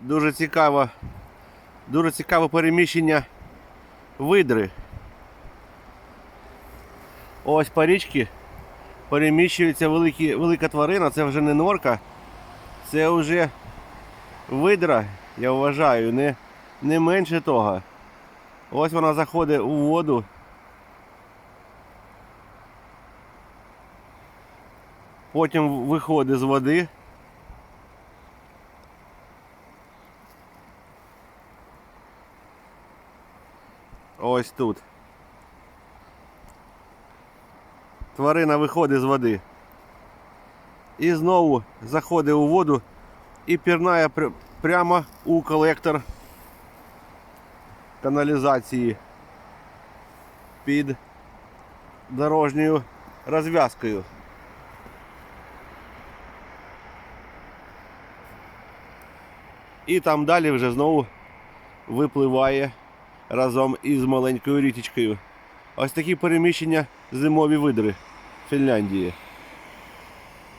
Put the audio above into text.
Дуже цікаво, дуже цікаве переміщення видри. Ось по річці переміщується великі, велика тварина, це вже не норка, це вже видра, я вважаю, не, не менше того. Ось вона заходить у воду. Потім виходить з води. Ось тут. Тварина виходить з води. І знову заходить у воду і пірнає прямо у колектор каналізації під дорожньою розв'язкою. І там далі вже знову випливає разом із маленькою річечкою. Ось такі переміщення зимові видри Фінляндії.